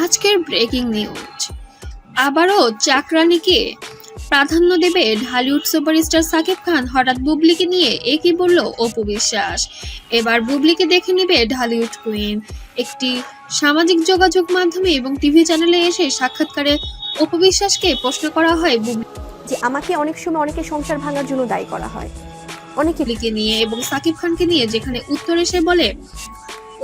আজকের breaking news আবারও চাকরানিকে প্রাধান্য দেবে ঢালিউড সুপারস্টার সাকিব খান। হঠাৎ বুবলিকে নিয়ে একই বলল অপু বিশ্বাস। এবার বুবলিকে দেখে নেবে ঢালিউড কুইন একটি সামাজিক যোগাযোগ মাধ্যমে এবং টিভি চ্যানেলে এসে সাক্ষাৎকারে অপু বিশ্বাসকে প্রশ্ন করা হয় বুবলি যে আমাকে অনেক সময় অনেকে সংসার ভাঙার জন্য দায়ী করা হয়। অনেকে নিয়ে এবং সাকিব খানকে নিয়ে যেখানে উত্তর এসে বলে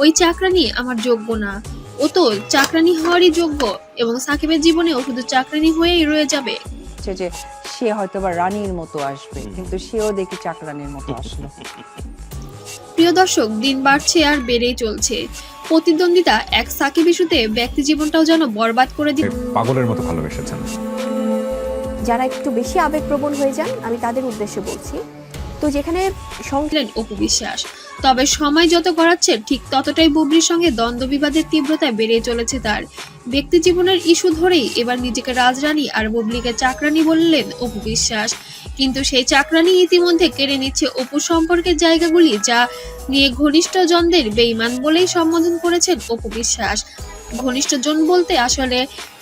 ওই চাকরানি আমার যোগ্য না। ও তো চাকরানি হওয়ারই যোগ্য এবং সাকিবের জীবনে ও শুধু চাকরানি হয়েই রয়ে যাবে। হচ্ছে যে সে হয়তো বা রানীর মতো আসবে কিন্তু সেও দেখি চাকরানির মতো আসলো। প্রিয় দর্শক দিন বাড়ছে আর বেড়েই চলছে। প্রতিদ্বন্দ্বিতা এক সাকিব ইস্যুতে ব্যক্তি জীবনটাও যেন বরবাদ করে দিল। পাগলের মতো ভালোবেসেছেন। যারা একটু বেশি আবেগপ্রবণ হয়ে যান আমি তাদের উদ্দেশ্যে বলছি তো যেখানে সংসার দিলেন অপু বিশ্বাস তবে সময় যত গড়াচ্ছে, ঠিক ততটাই বুবলির সঙ্গে দ্বন্দ্ব বিবাদের তীব্রতা বেড়ে চলেছে তার। ব্যক্তি জীবনের ইস্যু ধরেই এবার নিজেকে রাজরানী আর বুবলিকে চাকরানি বললেন অপু বিশ্বাস কিন্তু সেই চাকরানি ইতিমধ্যে কেড়ে নিচ্ছে অপু সম্পর্কের জায়গাগুলি, যা নিয়ে ঘনিষ্ঠ জনদের বেইমান বলেই সম্বোধন করেছেন অপু ঘনিষ্ঠ জন বলতে আসলে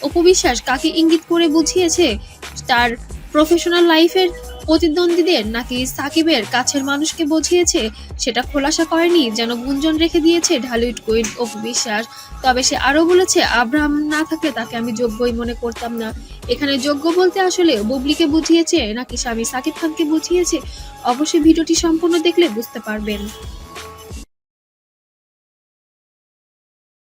অপু বিশ্বাস কাকে ইঙ্গিত করে বুঝিয়েছে? তার প্রফেশনাল লাইফের প্রতিদ্বন্দ্বীদের নাকি সাকিবের কাছের মানুষকে বুঝিয়েছে? সেটা খোলাসা করেনি, যেন গুঞ্জন রেখে দিয়েছে ঢালিউড কুইন অপু বিশ্বাস। তবে সে আরও বলেছে, আব্রাহাম না থাকলে তাকে আমি যোগ্যই মনে করতাম না। এখানে যোগ্য বলতে আসলে বুবলিকে বুঝিয়েছে, নাকি স্বামী সাকিব খানকে বুঝিয়েছে? অবশ্যই ভিডিওটি সম্পূর্ণ দেখলে বুঝতে পারবেন।